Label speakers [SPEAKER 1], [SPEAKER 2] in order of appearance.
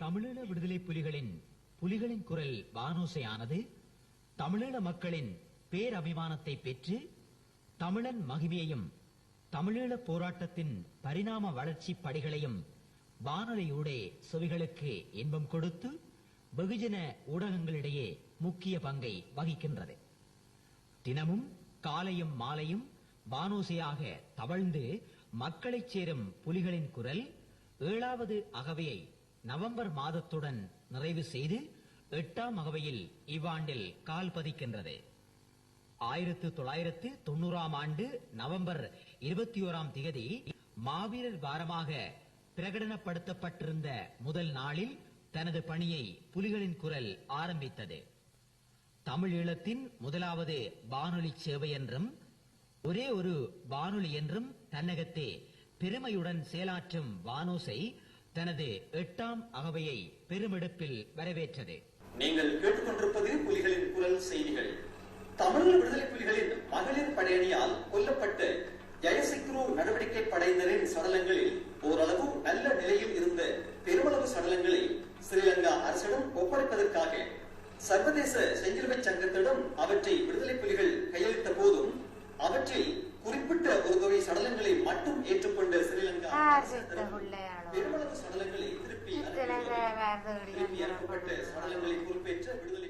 [SPEAKER 1] தமிழீழ விடுதலை புலிகளின் புலிகளின் குரல் வானோசையானது தமிழீழ மக்களின் பேரபிமானத்தை பெற்று தமிழன் மகிமையையும் தமிழீழ போராட்டத்தின் பரிணாம வளர்ச்சி படிகளையும் வானொலியூடே செவிகளுக்கு இன்பம் கொடுத்து வெகுஜன ஊடகங்களிடையே முக்கிய பங்கை வகிக்கின்றது. தினமும் காலையும் மாலையும் வானோசையாக தவழ்ந்து மக்களைச் சேரும் புலிகளின் குரல் ஏழாவது அகவையை நவம்பர் மாதத்துடன் நிறைவு செய்து எட்டாம் அகவையில் இவ்வாண்டில் கால் பதிக்கின்றது. ஆயிரத்து தொள்ளாயிரத்து தொண்ணூறாம் ஆண்டு நவம்பர் இருபத்தி ஓராம் திகதி மாவீரர் வாரமாக பிரகடனப்படுத்தப்பட்டிருந்த முதல் நாளில் தனது பணியை புலிகளின் குரல் ஆரம்பித்தது. தமிழ் ஈழத்தின் முதலாவது வானொலி சேவை என்றும் ஒரே ஒரு வானொலி என்றும் தன்னகத்தே பெருமையுடன் செயலாற்றும் வானோசை தனது எட்டாம் அகவையை பெருமெடுப்பில் வரவேற்றது.
[SPEAKER 2] நீங்கள் கேட்டுக்கொண்டிருப்பது புலிகளின் குரல் செய்திகள். தமிழ் விடுதலை புலிகளின் மகளிர் படையணியால் கொல்லப்பட்ட ஜெயசிக்ரு நடவடிக்கை படையினரின் சடலங்களில் ஓரளவு நல்ல நிலையில் இருந்த பெருமளவு சடலங்களை ஸ்ரீலங்கா அரசிடம் ஒப்படைப்பதற்காக சர்வதேச செஞ்சிலுவை சங்கத்திடம் அவற்றை விடுதலை புலிகள் கையளித்த போதும் அவற்றில் குறிப்பிட்ட ஒரு தொகை சடலங்களை மட்டும் ஏற்றுக்கொண்ட ஸ்ரீலங்கா அனுப்பப்பட்ட சடலங்களை பொறுப்பேற்ற விடுதலை